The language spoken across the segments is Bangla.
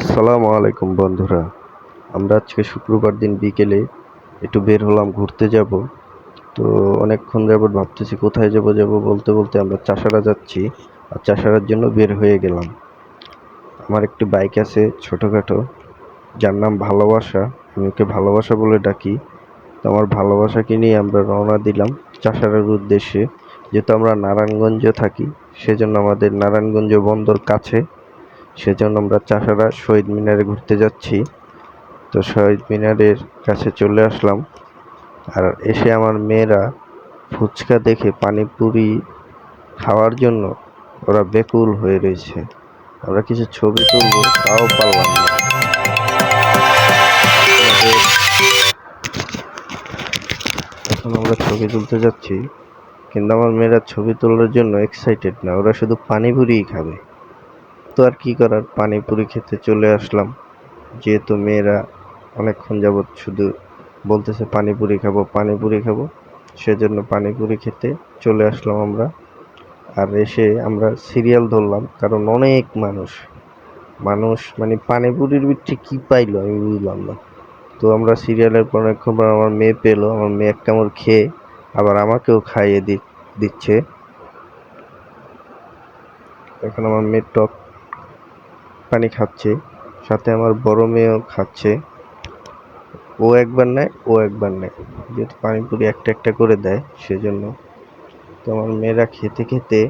আসসালামু আলাইকুম বন্ধুরা। আমরা আজকে শুক্রবার দিন বিকেলে একটু বের হলাম, ঘুরতে যাব। তো অনেকক্ষণ যাবত ভাবতেছি কোথায় যাব যাব বলতে বলতে আমরা চাষারা যাচ্ছি আর চাষারার জন্য বের হয়ে গেলাম। আমার একটি বাইক আছে ছোটোখাটো, যার নাম ভালোবাসা। আমি ওকে ভালোবাসা বলে ডাকি। তো আমার ভালোবাসাকে নিয়ে আমরা রওনা দিলাম চাষারার উদ্দেশ্যে। যেহেতু আমরা নারায়ণগঞ্জে থাকি, সেজন্য আমাদের নারায়ণগঞ্জ বন্দর কাছে। সেজন্য আমরা চাষারা শহীদ মিনারে ঘুরতে যাচ্ছি। তো শহীদ মিনারের কাছে চলে আসলাম। আর এসে আমার মেয়েরা ফুচকা দেখে পানিপুরি খাওয়ার জন্য ওরা বেকুল হয়ে রয়েছে। আমরা কিছু ছবি তুলবো, তাও পারলাম না। এখন আমরা ছবি তুলতে যাচ্ছি। কিন্তু আমার মেয়েরা ছবি তোলার জন্য এক্সাইটেড না, ওরা শুধু পানিপুরিই খাবে। তো আর কি করার? পানিপুরি খেতে চলে আসলাম। যেহেতু মেয়েরা অনেকক্ষণ যাবৎ শুধু বলতেছে, পানিপুরি খাব পানিপুরি খাব। সেজন্য পানিপুরি খেতে চলে আসলাম আমরা। আর এসে আমরা সিরিয়াল ধরলাম, কারণ অনেক মানুষ। মানুষ মানে পানিপুরির ভিতরে কি পাইলো আমি বুঝলাম না। তো আমরা সিরিয়ালের পর অনেকক্ষণ পর আমার মেয়ে পেল, আমার মেয়ে এক কামড় খেয়ে আবার আমাকেও খাইয়ে দিচ্ছে। এখন আমার মেয়ে টক পানি খাচ্ছে, সাথে আমার বড় মেয়েও খাচ্ছে। ও একবার নেয়, ও একবার নেয়। যেহেতু পানিপুরি একটা একটা করে দেয়, সেজন্য। তো আমার মেয়েরা খেতে খেতে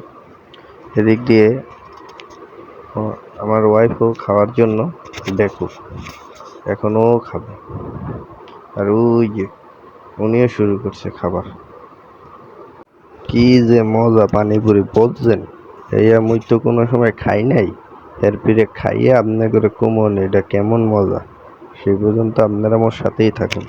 এদিক দিয়ে আমার ওয়াইফও খাওয়ার জন্য বেকুব। এখন ও খাবে। আর ওই যে, উনিও শুরু করছে খাবার। কি যে মজা পানিপুরি, বলছেন? এই মুই তো কোনো সময় খাই নাই। এর ফিরে খাইয়ে আপনাদের কমন এটা কেমন মজা? সেই পর্যন্ত আপনারা আমার সাথেই থাকুন।